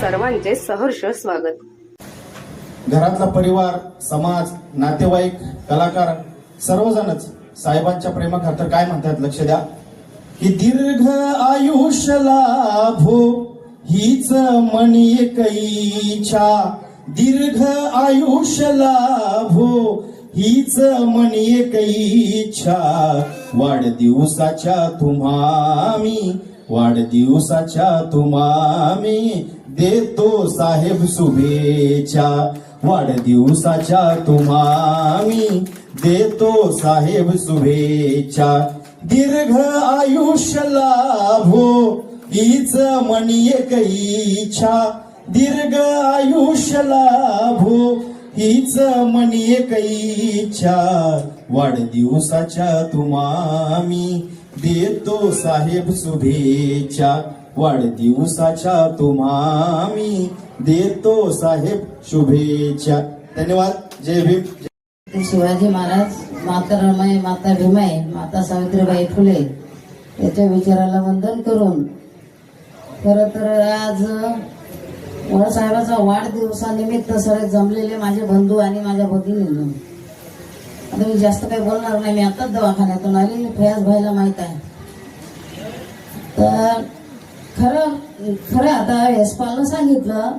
सर्वांचे सहर्ष स्वागत. घरातला परिवार समाज नातेवाईक कलाकार सर्वजणच साहेबांच्या प्रेमाखातर काय म्हणतात लक्ष द्या. की दीर्घ आयुष्य लाभो हीच मनी एक दीर्घ आयुष्य लाभो हीच मनी एक वाढदिवसाच्या तुम्हा मी वाढदिवसाच्या तुम्हा मी देतो साहेब शुभेच्छा. वाढदिवसाच्या तुम्हा देतो साहेब शुभेच्छा. दीर्घ आयुष्य लाभो हीच मनी एक इच्छा. दीर्घ आयुष्य लाभो हीच मनी एक इच्छा. वाढदिवसाच्या तुम्हा देतो साहेब शुभेच्छा. वाढदिवसाच्या तुम्हा मी देतो साहेब शुभेच्छा. धन्यवाद. जय भीम. शिवाजी महाराज. माता रमाई माता भीमाई माता सावित्रीबाई फुले याच्या विचाराला वंदन करून. खर तर आज साहेबाचा वाढदिवसानिमित्त सगळे जमलेले माझे बंधू आणि माझ्या भगिनी आता मी जास्त काही बोलणार नाही. मी आताच दवाखान्यातून आलेली फयाज भाईला माहीत आहे. तर खरं खरं आता यशपालनं सांगितलं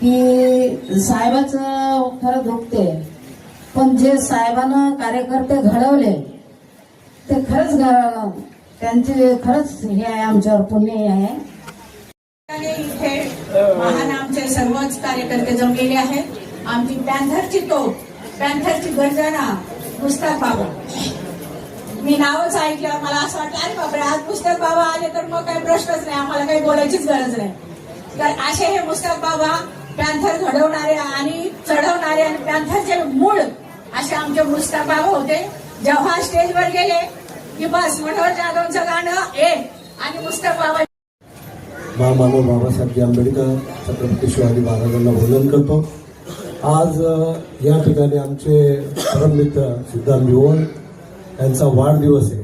की साहेबाचं खरं दुखते पण जे साहेबानं कार्यकर्ते घडवले ते खरंच त्यांचे खरंच हे आहे आमच्यावर पुण्य आहे. आणि इथे महान आमचे सर्वच कार्यकर्ते जमलेले आहेत. आमची पॅन्थरची तोप पॅन्थरची गर्जना मुस्ताफावर मी नावच ऐकलं मला असं वाटलं अरे बापरे आज पुस्तक बाबा आले तर मग काही प्रश्नच नाही आम्हाला काही बोलायचीच गरज नाही. तर असे हे पुस्तक बाबा पॅन्थर घडवणारे आणि चढवणारे आणि पॅन्थरचे मूळ असे आमचे पुस्तक बाबा होते. जेव्हा स्टेजवर गेले की बस मनोहर जाधवचं गाणं ए आणि पुस्तक बाबा महामानव बाबासाहेब आंबेडकर छत्रपती शिवाजी महाराजांना वंदन करतो. आज या ठिकाणी आमचे परममित्र सिद्धांत भिवण यांचा वाढदिवस आहे.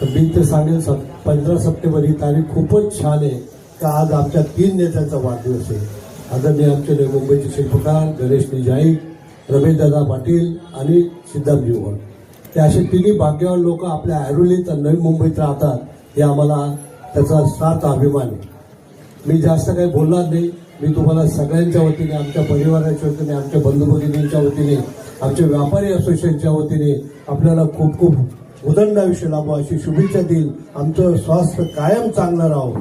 तर मी ते सांगेल सत पंधरा सप्टेंबर ही तारीख खूपच छान आहे. का आज आमच्या तीन नेत्यांचा वाढदिवस आहे. आदरणीय आमचे नवी मुंबईचे शिल्पकार गणेश निजाई रमेशदादा पाटील आणि सिद्धार्थ भिवण ते असे तिन्ही भाग्यवान लोक आपल्या ऐरोलीत नवी मुंबईत राहतात हे आम्हाला त्याचा सात अभिमान आहे. मी जास्त काही बोलणार नाही. मी तुम्हाला सगळ्यांच्या वतीने आमच्या परिवाराच्या वतीने आमच्या बंधू भगिनींच्या वतीने आमच्या व्यापारी असोसिएशनच्या वतीने आपल्याला खूप खूप उदंड आयुष्य लाभो अशी शुभेच्छा देईल. आमचं स्वास्थ्य कायम चांगलं राहो.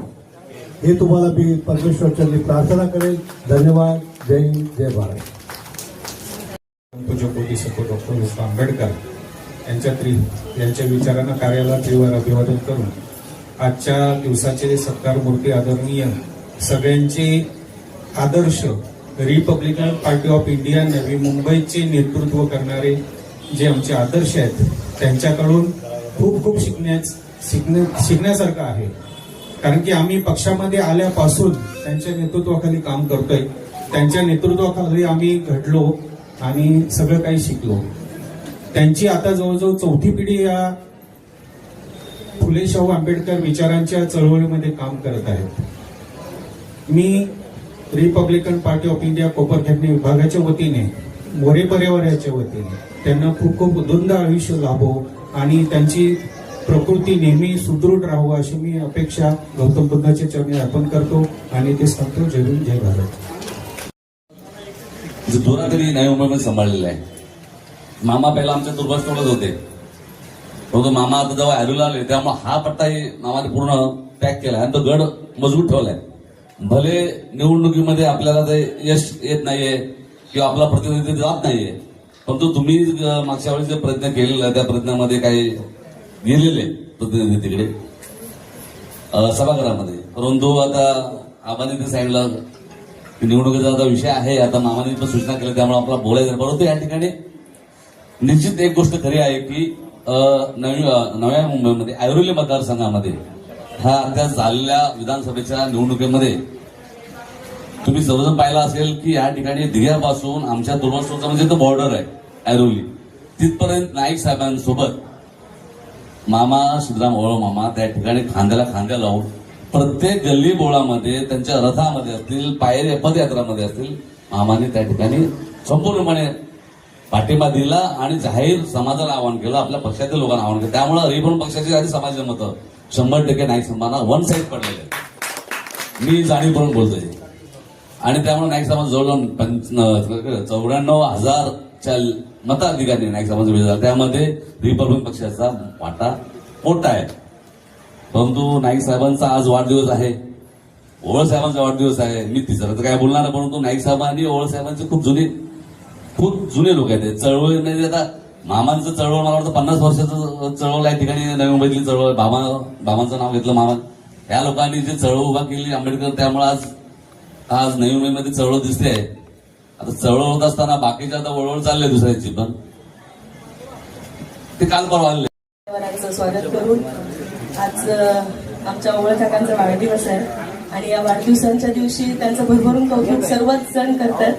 हे तुम्हाला मी परमेश्वरच्या प्रार्थना करेल. धन्यवाद. जय हिंद जय भारत. पूज्य सखो डॉक्टर बाबासाहेब आंबेडकर यांच्या त्रि यांच्या विचारांना कार्याला तीव्र अभिवादन करून आजच्या दिवसाचे सत्कार मूर्ती आदरणीय सगळ्यांचे आदर्श Republican Party of India Navi मुंबईचे नेतृत्व करणारे जे आमचे आदर्श आहेत त्यांच्याकडून खूप खूप शिकण्यास शिकण्या शिकण्यासारखं आहे. कारण की आम्ही पक्षामध्ये आल्यापासून त्यांच्या नेतृत्वाखाली काम करतोय. त्यांच्या नेतृत्वाखाली आम्ही घडलो आणि सगळं काही शिकलो. त्यांची आता जवळजवळ चौथी पिढी या फुले शाहू आंबेडकर विचारांच्या चळवळीमध्ये काम करत आहेत. मी Republican Party of India Koparkhairane विभागाच्या वतीने मोरे परिवाराच्या वतीने त्यांना खूप खूप दुंद आयुष्य लाभो आणि त्यांची प्रकृती नेहमी सुदृढ राहू अशी मी अपेक्षा गौतम बुद्धाच्या चरणी अर्पण करतो आणि ते सांगतो जय हिंद जय भारत. जो तरी नाही मुंबईमध्ये सांभाळलेला आहे. मामा पहिला आमच्या दुर्भाषतोडच होते. परंतु मामा आता जेव्हा ऍरोला आले त्यामुळे हा पट्टा हे मामाने पूर्ण पॅक केला आणि तो गड मजबूत ठेवलाय. भले निवडणुकीमध्ये आपल्याला ते यश येत नाहीये किंवा आपला प्रतिनिधी जात नाहीये परंतु तुम्ही मागच्या वेळेस जे प्रयत्न केलेला आहे त्या प्रयत्नामध्ये काही गेलेले प्रतिनिधी तिकडे? सभागृहामध्ये. परंतु आता आबाने साईडला निवडणुकीचा आता विषय आहे आता मामाने पण सूचना केल्या त्यामुळे आपला बोलायचं परंतु या ठिकाणी निश्चित एक गोष्ट खरी आहे की नवी नव्या मुंबईमध्ये ऐरोली मतदारसंघामध्ये ह्या आता झालेल्या विधानसभेच्या निवडणुकीमध्ये तुम्ही सर्वजण पाहिलं असेल की या ठिकाणी दिघ्यापासून आमच्या दुर्वासोचा म्हणजे तो बॉर्डर आहे ऐरोली. तिथपर्यंत नाईक साहेबांसोबत मामा सिद्धराम ओळो मामा त्या ठिकाणी खांद्याला खांद्या लावून प्रत्येक गल्ली बोळामध्ये त्यांच्या रथामध्ये असतील पायरी पदयात्रामध्ये असतील मामाने त्या ठिकाणी संपूर्णपणे पाठिंबा दिला आणि जाहीर समाजाला आवाहन केलं आपल्या पक्षातील लोकांना आवाहन केलं. त्यामुळे रिपब्लिक पक्षाची आणि समाजाचे मतं शंभर टक्के नाईक समाजाला वन साईड पडलेले आहेत. मी जाणीवपूर्वक बोलतोय. आणि त्यामुळे नाईक समाज जवळ पंच चौऱ्याण्णव हजारच्या मताधिकारी नाईक समाज विजय झाला त्यामध्ये रिपब्लिक पक्षाचा वाटा मोठा आहे. परंतु नाईक साहेबांचा आज वाढदिवस आहे. ओवळ साहेबांचा वाढदिवस आहे. मी तिसरं तर काय बोलणार परंतु नाईक साहेबांनी ओवळ साहेबांचे खूप जुने खूप जुने लोक आहेत. चळवळी नाही आता मामांचं चळवळ मला वाटतं पन्नास वर्षाचं चळवळ या ठिकाणी नवी मुंबईतली चळवळ. बाबा बाबांचं नाव घेतलं मामा. या लोकांनी जे चळवळ उभा केली आंबेडकर त्यामुळे आज आज नवी मुंबईमध्ये चळवळ दिसते. आता चळवळ होत असताना बाकीच्या आता वळवळ चालले दुसऱ्याची पण ते काल परवा आलेले स्वागत करून आज आमच्या ओळख वाढदिवस आहे. आणि या वाढदिवसांच्या दिवशी त्यांचं भरभरून कौतुक सर्वच जण करतात.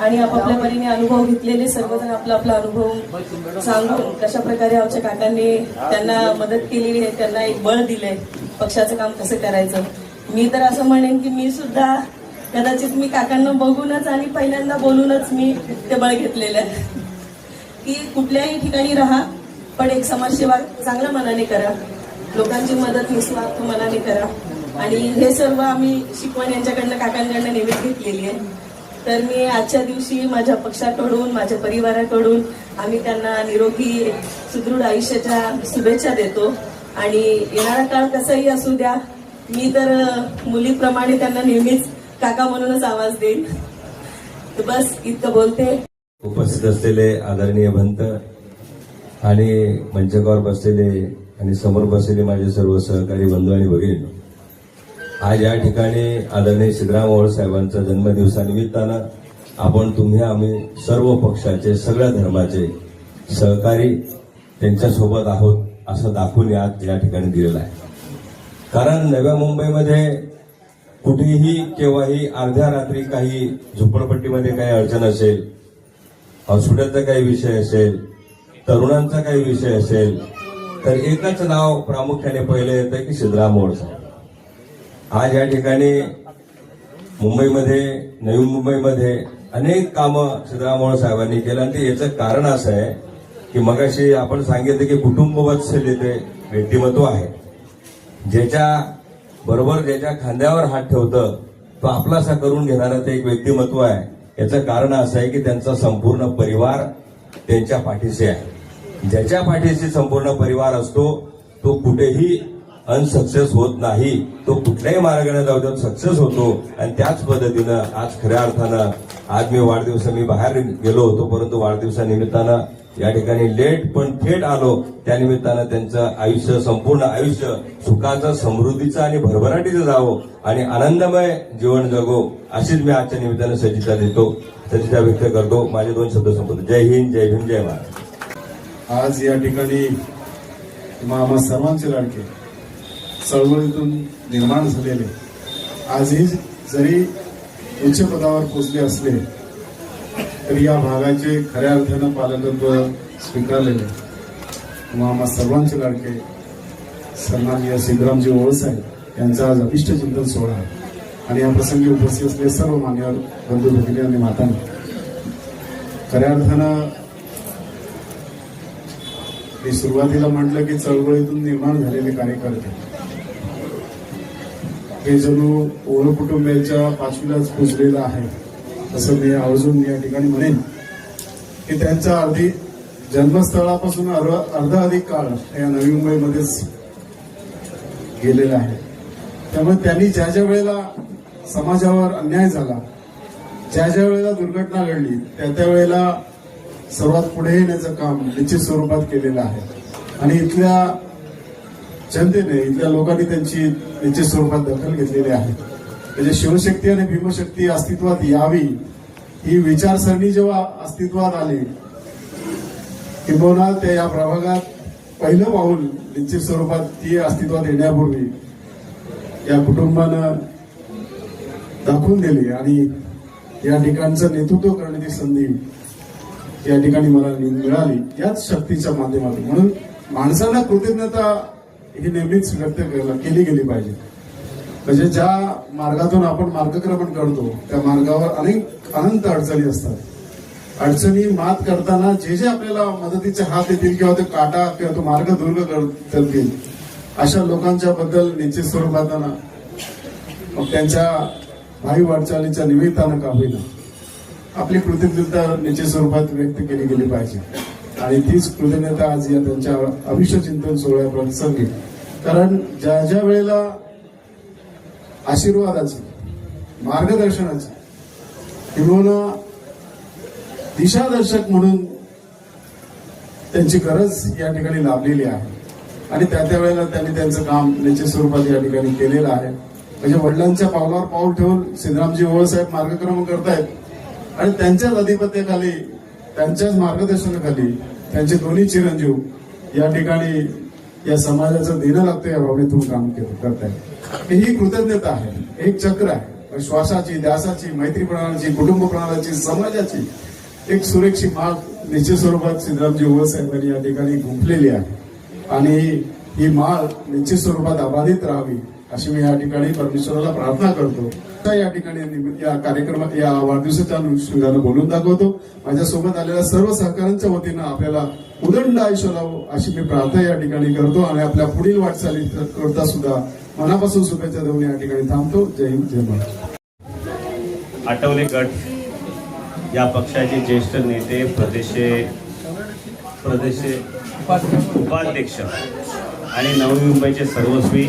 आणि आपापल्या परीने अनुभव घेतलेले सर्वजण आपला आपला अनुभव सांगून कशा प्रकारे आमच्या काकांनी त्यांना मदत केलेली आहे त्यांना एक बळ दिलंय पक्षाचं काम कसं करायचं. मी तर असं म्हणेन की मी सुद्धा कदाचित मी काकांना बघूनच आणि पहिल्यांदा बोलूनच मी ते बळ घेतलेलं आहे. की कुठल्याही ठिकाणी राहा पण एक समाजसेवा चांगल्या मनाने करा. लोकांची मदत निस्वार्थ मनाने करा. आणि हे सर्व आम्ही शिकवण यांच्याकडनं काकांकडनं नेहमीच घेतलेली आहे. तर मी आजच्या दिवशी माझ्या पक्षाकडून माझ्या परिवाराकडून आम्ही त्यांना निरोगी सुदृढ आयुष्याच्या शुभेच्छा देतो. आणि येणारा काळ कसाही असू द्या मी तर मुलीप्रमाणे त्यांना नेहमीच काका म्हणूनच आवाज देईन. बस इतकं बोलते. उपस्थित असलेले आदरणीय भंत आणि मंचकावर बसलेले आणि समोर बसलेले माझे सर्व सहकारी बंधू आणि भगिनी आज या ठिकाणी आदरणीय सिद्धराम साहेबांचा साहेबांच्या जन्मदिवसानिमित्तानं आपण तुम्ही आम्ही सर्व पक्षाचे सगळ्या धर्माचे सहकारी त्यांच्यासोबत आहोत असं दाखवून आज या ठिकाणी दिलेलं आहे. कारण नव्या मुंबईमध्ये कुठेही केव्हाही अर्ध्या रात्री काही झोपडपट्टीमध्ये काही अडचण असेल हॉस्पिटलचा काही विषय असेल तरुणांचा काही विषय असेल तर एकच नाव प्रामुख्याने पहिलं येतं की सिद्धराम साहेब. आज या ठिकाणी मुंबईमध्ये नवी मुंबईमध्ये अनेक कामं सिद्धराम साहेबांनी केलं. आणि ते याचं कारण असं आहे की मगाशी आपण सांगितलं की कुटुंब वत्सल ते व्यक्तिमत्व आहे. ज्याच्या बरोबर ज्याच्या खांद्यावर हात ठेवतं तो आपलासा करून घेणारं ते एक व्यक्तिमत्व आहे. याचं कारण असं आहे की त्यांचा संपूर्ण परिवार त्यांच्या पाठीशी आहे. ज्याच्या पाठीशी संपूर्ण परिवार असतो तो कुठेही अनसक्सेस होत नाही. तो कुठल्याही मार्गाने जाऊ देऊन सक्सेस होतो. आणि त्याच पद्धतीनं आज खऱ्या अर्थानं आज मी वाढदिवस मी बाहेर गेलो होतो परंतु वाढदिवसानिमित्तानं या ठिकाणी लेट पण थेट आलो. त्यानिमित्तानं त्यांचं आयुष्य संपूर्ण आयुष्य सुखाचं समृद्धीचं आणि भरभराटीचं जावं आणि आनंदमय जीवन जगो अशीच मी आजच्या निमित्तानं सचिता देतो. सचिता व्यक्त करतो. माझे दोन शब्द संपवतो. जय हिंद जय भीम जय महाराज आज या ठिकाणी मामा सर्वांचे लाडके. चळवळीतून निर्माण झालेले आजही जरी उच्च पदावर पोचले असले तरी या भागाचे खऱ्या अर्थानं पालकत्व स्वीकारलेले किंवा आम्हा सर्वांचे लाडके सन्माननीय सिद्धरामजी ओळसाहेब यांचा आज अभिष्ट चिंतन सोहळा आहे. आणि या प्रसंगी उपस्थित असलेले सर्व मान्यवर बंधू भगिनी आणि मातांनी खऱ्या अर्थानं मी सुरुवातीला म्हटलं की चळवळीतून निर्माण झालेले कार्यकर्ते हे जणू ओळ कुटुंबियाच्या पाचवीलाच पुजलेलं आहे. असं मी आवर्जून या ठिकाणी म्हणेन. की त्यांच्या अर्धी जन्मस्थळापासून अर्ध अर्धा अधिक काळ या नवी मुंबईमध्येच गेलेला आहे. त्यामुळे त्यांनी ज्या ज्या वेळेला समाजावर अन्याय झाला ज्या ज्या वेळेला दुर्घटना घडली त्या त्या वेळेला सर्वात पुढे येण्याचं काम निश्चित स्वरूपात केलेलं आहे. आणि इथल्या जनतेने इथल्या लोकांनी त्यांची निश्चित स्वरूपात दखल घेतलेली आहे. म्हणजे शिवशक्ती आणि भीमशक्ती अस्तित्वात यावी ही विचारसरणी जेव्हा अस्तित्वात आली किंबहुना त्या या प्रभागात पहिलं पाऊल निश्चित स्वरूपात ती अस्तित्वात येण्यापूर्वी या कुटुंबानं दाखवून दिली आणि या ठिकाणचं नेतृत्व करण्याची संधी या ठिकाणी मला मिळाली. याच शक्तीच्या माध्यमातून. म्हणून माणसाला कृतज्ञता ही नेहमीच व्यक्त केली गेली पाहिजे. म्हणजे ज्या मार्गातून आपण मार्गक्रमण करतो त्या मार्गावर अनेक अनंत अडचणी असतात. अडचणी मात करताना जे जे आपल्याला मदतीचे हात येतील किंवा ते काटा किंवा तो मार्ग दुर्ग करतील अशा लोकांच्या बद्दल निश्चित स्वरूपात मग त्यांच्या भाई वाटचालीच्या निमित्तानं का होईना. आपली कृतज्ञता निश्चित स्वरूपात व्यक्त केली गेली पाहिजे. आणि तीच कृतज्ञता आज या त्यांच्या अभिष्य चिंतन सोहळ्या प्रसंगी कारण ज्या ज्या वेळेला आशीर्वादाचं मार्गदर्शनाचं किंवा दिशादर्शक म्हणून त्यांची गरज या ठिकाणी लाभलेली आहे. आणि त्या त्या वेळेला त्यांनी त्यांचं काम निश्चित स्वरूपात या ठिकाणी केलेलं आहे. म्हणजे वडिलांच्या पावलावर पाऊल ठेवून सिद्धरामजी ओळसाहेब मार्गक्रमण करतायत. आणि त्यांच्याच अधिपत्याखाली त्यांच्याच मार्गदर्शनाखाली त्यांचे दोन्ही चिरंजीव या ठिकाणी या समाजाचं देणं लागतं या भावनेतून काम केलं करताय. ही कृतज्ञता आहे एक चक्र आहे. श्वासाची ध्यासाची मैत्री प्रणालीची कुटुंब प्रणालीची समाजाची एक सुरक्षित माग निश्चित स्वरूपात सिद्धरामजी ओळसाहेबांनी या ठिकाणी गुंफलेली आहे. आणि ही माळ निश्चित स्वरूपात अबाधित राहावी अशी मी या ठिकाणी परमेश्वराला प्रार्थना करतो. आता या ठिकाणी या कार्यक्रमात या वाढदिवसाच्या अनुषंगानं बोलून दाखवतो. माझ्यासोबत आलेल्या सर्व सहकाऱ्यांच्या वतीनं आपल्याला उदंड आयुष्य लावो अशी मी प्रार्थना या ठिकाणी करतो आणि आपल्या पुढील वाटचाली करता सुद्धा मनापासून शुभेच्छा देऊन या ठिकाणी थांबतो. जय हिंद जय महाराष्ट्र. आठवले गट या पक्षाचे ज्येष्ठ नेते प्रदेशे प्रदेशे उपाध्यक्ष आणि नवी मुंबईचे सर्वस्वी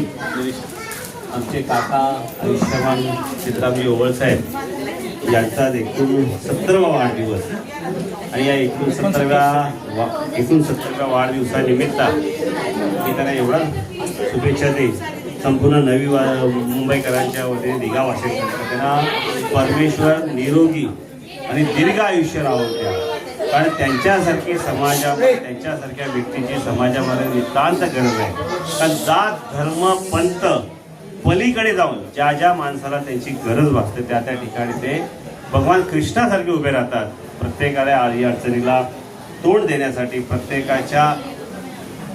आमचे काका आयुष्यमान सिद्धरामजी ओवळसाहेब यांचा एकूण सत्तरवा वाढदिवस. आणि या एकूण सत्तरव्या वा एकूण सत्तरव्या वाढदिवसानिमित्त मी त्यांना एवढा शुभेच्छा देईन. संपूर्ण नवी वा मुंबईकरांच्या वतीने दिघा वाशिम त्यांना परमेश्वर निरोगी आणि दीर्घ आयुष्य राहू द्या. कारण त्यांच्यासारखी समाजामध्ये त्यांच्यासारख्या व्यक्तीची समाजामध्ये नितांत गरज आहे. कारण जात धर्म पंथ पलीकडे जाऊन ज्या ज्या माणसाला त्यांची गरज भासते त्या त्या ठिकाणी ते भगवान कृष्णासारखे उभे राहतात. प्रत्येकाला आडी अडचणीला तोंड देण्यासाठी प्रत्येकाच्या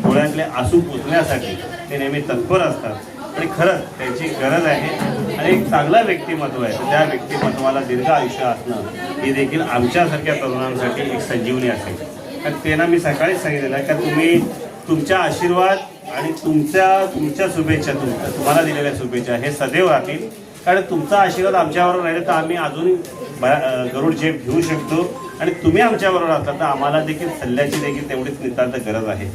डोळ्यातले आसू पुसण्यासाठी ते नेहमी तत्पर असतात. आणि खरंच त्यांची गरज आहे आणि एक चांगला व्यक्तिमत्व आहे. तर त्या व्यक्तिमत्वाला दीर्घ आयुष्य असणं ही देखील आमच्यासारख्या तरुणांसाठी एक संजीवनी असेल. कारण त्यांना मी सकाळीच सांगितलेलं आहे का तुम्ही तुमच्या आशीर्वाद आणि तुमच्या तुमच्या शुभेच्छा तुमच्या तुम्हाला दिलेल्या शुभेच्छा हे सदैव राहतील. कारण तुमचा आशीर्वाद आमच्याबरोबर राहिला तर आम्ही अजून गरुड झेप घेऊ शकतो. आणि तुम्ही आमच्याबरोबर असला तर आम्हाला देखील सल्ल्याची देखील तेवढीच नितांत गरज आहे.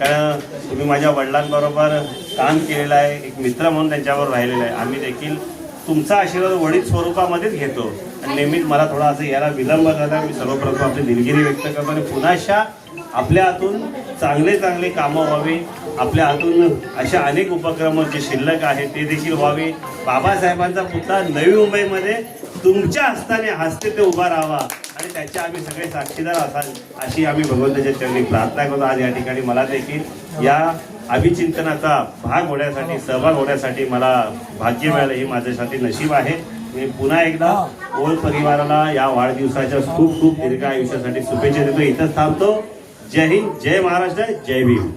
कारण तुम्ही माझ्या वडिलांबरोबर काम केलेलं आहे एक मित्र म्हणून त्यांच्याबरोबर राहिलेलं आहे. आम्ही देखील तुमचा आशीर्वाद वडील स्वरूपामध्येच घेतो. आणि नेहमीच मला थोडा असं याला विलंब झाला मी सर्वप्रथम आपली दिलगिरी व्यक्त करतो आणि पुन्हा अशा आपल्या हातून चांगले चांगले कामं व्हावे. आपल्या हातून अशा अनेक उपक्रम जे शिल्लक आहेत ते देखील व्हावे. बाबासाहेबांचा पुतळा नवी मुंबईमध्ये तुमच्या हस्ताने हस्ते ते उभा राहावा. आणि त्याचे आम्ही सगळे साक्षीदार असाल अशी आम्ही भगवंताच्या चरणी प्रार्थना करतो. आज या ठिकाणी मला देखील या अभिचिंतनाचा भाग होण्यासाठी सहभाग होण्यासाठी मला भाग्य मिळालं. हे माझ्यासाठी नशीब आहे. मी पुन्हा एकदा ओळ परिवाराला या वाढदिवसाच्या खूप खूप दीर्घ आयुष्यासाठी शुभेच्छा देतो. इथंच थांबतो. जय हिंद जय महाराष्ट्र जय भीम.